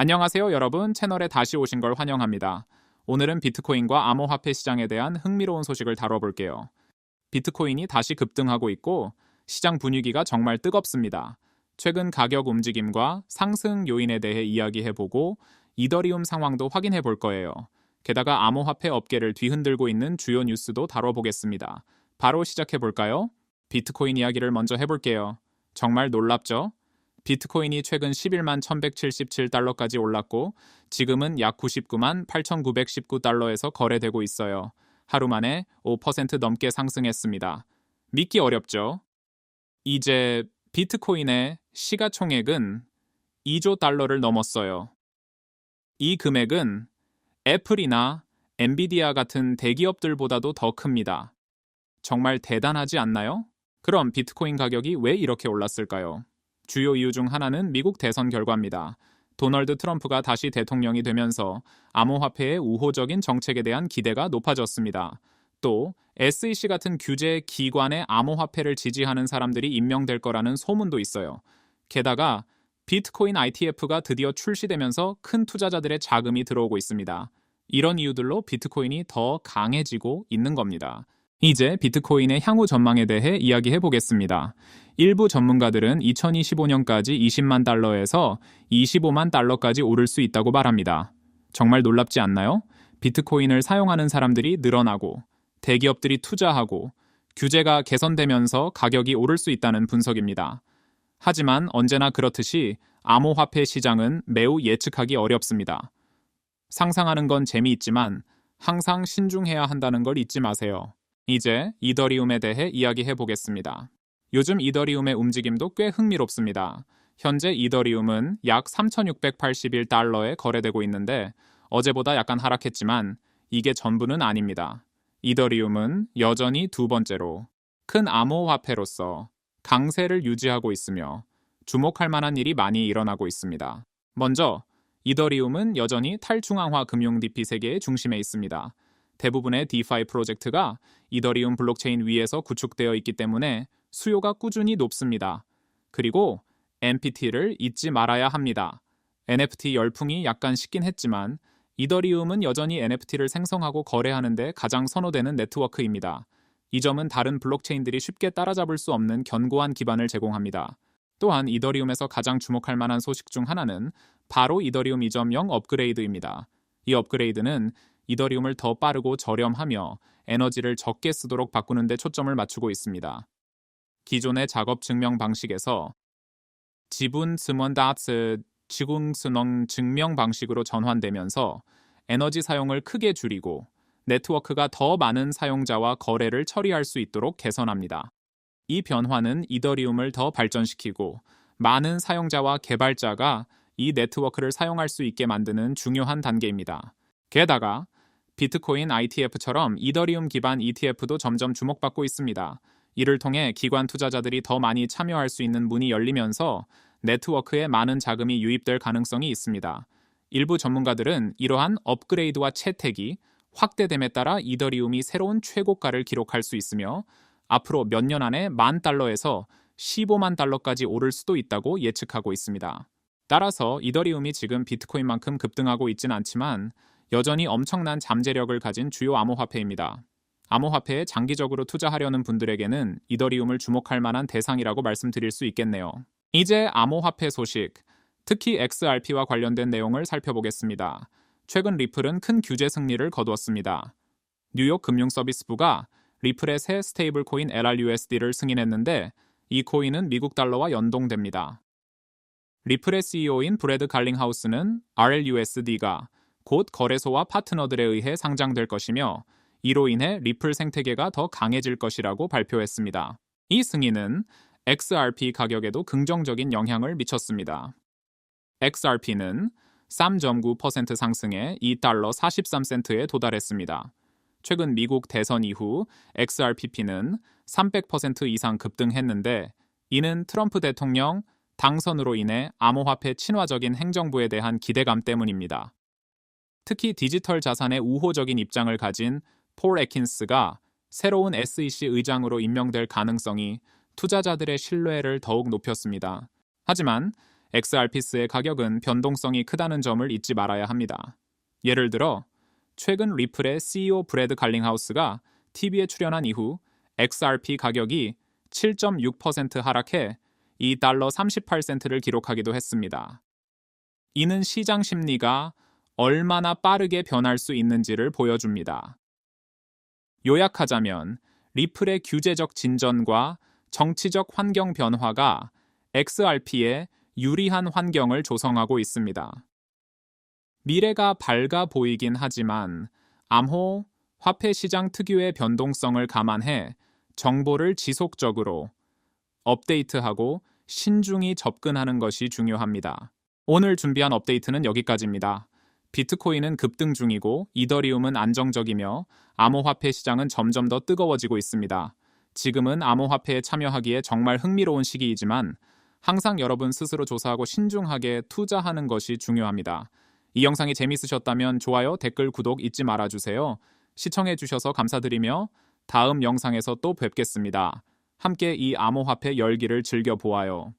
안녕하세요, 여러분. 채널에 다시 오신 걸 환영합니다. 오늘은 비트코인과 암호화폐 시장에 대한 흥미로운 소식을 다뤄볼게요. 비트코인이 다시 급등하고 있고 시장 분위기가 정말 뜨겁습니다. 최근 가격 움직임과 상승 요인에 대해 이야기해보고 이더리움 상황도 확인해 볼 거예요. 게다가 암호화폐 업계를 뒤흔들고 있는 주요 뉴스도 다뤄보겠습니다. 바로 시작해 볼까요? 비트코인 이야기를 먼저 해볼게요. 정말 놀랍죠? 비트코인이 최근 11만 1177달러까지 올랐고 지금은 약 99만 8919달러에서 거래되고 있어요. 하루 만에 5% 넘게 상승했습니다. 믿기 어렵죠? 이제 비트코인의 시가총액은 2조 달러를 넘었어요. 이 금액은 애플이나 엔비디아 같은 대기업들보다도 더 큽니다. 정말 대단하지 않나요? 그럼 비트코인 가격이 왜 이렇게 올랐을까요? 주요 이유 중 하나는 미국 대선 결과입니다. 도널드 트럼프가 다시 대통령이 되면서 암호화폐의 우호적인 정책에 대한 기대가 높아졌습니다. 또 SEC 같은 규제 기관의 암호화폐를 지지하는 사람들이 임명될 거라는 소문도 있어요. 게다가 비트코인 ITF가 드디어 출시되면서 큰 투자자들의 자금이 들어오고 있습니다. 이런 이유들로 비트코인이 더 강해지고 있는 겁니다. 이제 비트코인의 향후 전망에 대해 이야기해 보겠습니다. 일부 전문가들은 2025년까지 20만 달러에서 25만 달러까지 오를 수 있다고 말합니다. 정말 놀랍지 않나요? 비트코인을 사용하는 사람들이 늘어나고 대기업들이 투자하고 규제가 개선되면서 가격이 오를 수 있다는 분석입니다. 하지만 언제나 그렇듯이 암호화폐 시장은 매우 예측하기 어렵습니다. 상상하는 건 재미있지만 항상 신중해야 한다는 걸 잊지 마세요. 이제 이더리움에 대해 이야기해 보겠습니다. 요즘 이더리움의 움직임도 꽤 흥미롭습니다. 현재 이더리움은 약 3,681달러에 거래되고 있는데 어제보다 약간 하락했지만 이게 전부는 아닙니다. 이더리움은 여전히 두 번째로 큰 암호화폐로서 강세를 유지하고 있으며 주목할 만한 일이 많이 일어나고 있습니다. 먼저 이더리움은 여전히 탈중앙화 금융 DP 세계의 중심에 있습니다. 대부분의 DeFi 프로젝트가 이더리움 블록체인 위에서 구축되어 있기 때문에 수요가 꾸준히 높습니다. 그리고 NPT를 잊지 말아야 합니다. NFT 열풍이 약간 식긴 했지만 이더리움은 여전히 NFT를 생성하고 거래하는데 가장 선호되는 네트워크입니다. 이 점은 다른 블록체인들이 쉽게 따라잡을 수 없는 견고한 기반을 제공합니다. 또한 이더리움에서 가장 주목할 만한 소식 중 하나는 바로 이더리움 2.0 업그레이드입니다. 이 업그레이드는 이더리움을 더 빠르고 저렴하며 에너지를 적게 쓰도록 바꾸는 데 초점을 맞추고 있습니다. 기존의 작업 증명 방식에서 지분 스먼 다츠 지궁스농 증명 방식으로 전환되면서 에너지 사용을 크게 줄이고 네트워크가 더 많은 사용자와 거래를 처리할 수 있도록 개선합니다. 이 변화는 이더리움을 더 발전시키고 많은 사용자와 개발자가 이 네트워크를 사용할 수 있게 만드는 중요한 단계입니다. 게다가 비트코인 ITF처럼 이더리움 기반 ETF도 점점 주목받고 있습니다. 이를 통해 기관 투자자들이 더 많이 참여할 수 있는 문이 열리면서 네트워크에 많은 자금이 유입될 가능성이 있습니다. 일부 전문가들은 이러한 업그레이드와 채택이 확대됨에 따라 이더리움이 새로운 최고가를 기록할 수 있으며 앞으로 몇 년 안에 만 달러에서 15만 달러까지 오를 수도 있다고 예측하고 있습니다. 따라서 이더리움이 지금 비트코인만큼 급등하고 있진 않지만 여전히 엄청난 잠재력을 가진 주요 암호화폐입니다. 암호화폐에 장기적으로 투자하려는 분들에게는 이더리움을 주목할 만한 대상이라고 말씀드릴 수 있겠네요. 이제 암호화폐 소식, 특히 XRP와 관련된 내용을 살펴보겠습니다. 최근 리플은 큰 규제 승리를 거두었습니다. 뉴욕 금융서비스부가 리플의 새 스테이블 코인 LRUSD를 승인했는데 이 코인은 미국 달러와 연동됩니다. 리플의 CEO인 브래드 갈링하우스는 RLUSD가 곧 거래소와 파트너들에 의해 상장될 것이며 이로 인해 리플 생태계가 더 강해질 것이라고 발표했습니다. 이 승인은 XRP 가격에도 긍정적인 영향을 미쳤습니다. XRP는 3.9% 상승해 2달러 43센트에 도달했습니다. 최근 미국 대선 이후 XRPP는 300% 이상 급등했는데 이는 트럼프 대통령 당선으로 인해 암호화폐 친화적인 행정부에 대한 기대감 때문입니다. 특히 디지털 자산의 우호적인 입장을 가진 폴 에킨스가 새로운 SEC 의장으로 임명될 가능성이 투자자들의 신뢰를 더욱 높였습니다. 하지만 XRP스의 가격은 변동성이 크다는 점을 잊지 말아야 합니다. 예를 들어 최근 리플의 CEO 브래드 갈링하우스가 TV에 출연한 이후 XRP 가격이 7.6% 하락해 2달러 38센트를 기록하기도 했습니다. 이는 시장 심리가 얼마나 빠르게 변할 수 있는지를 보여줍니다. 요약하자면 리플의 규제적 진전과 정치적 환경 변화가 XRP에 유리한 환경을 조성하고 있습니다. 미래가 밝아 보이긴 하지만 암호 화폐 시장 특유의 변동성을 감안해 정보를 지속적으로 업데이트하고 신중히 접근하는 것이 중요합니다. 오늘 준비한 업데이트는 여기까지입니다. 비트코인은 급등 중이고 이더리움은 안정적이며 암호화폐 시장은 점점 더 뜨거워지고 있습니다. 지금은 암호화폐에 참여하기에 정말 흥미로운 시기이지만 항상 여러분 스스로 조사하고 신중하게 투자하는 것이 중요합니다. 이 영상이 재밌으셨다면 좋아요, 댓글, 구독 잊지 말아주세요. 시청해주셔서 감사드리며 다음 영상에서 또 뵙겠습니다. 함께 이 암호화폐 열기를 즐겨보아요.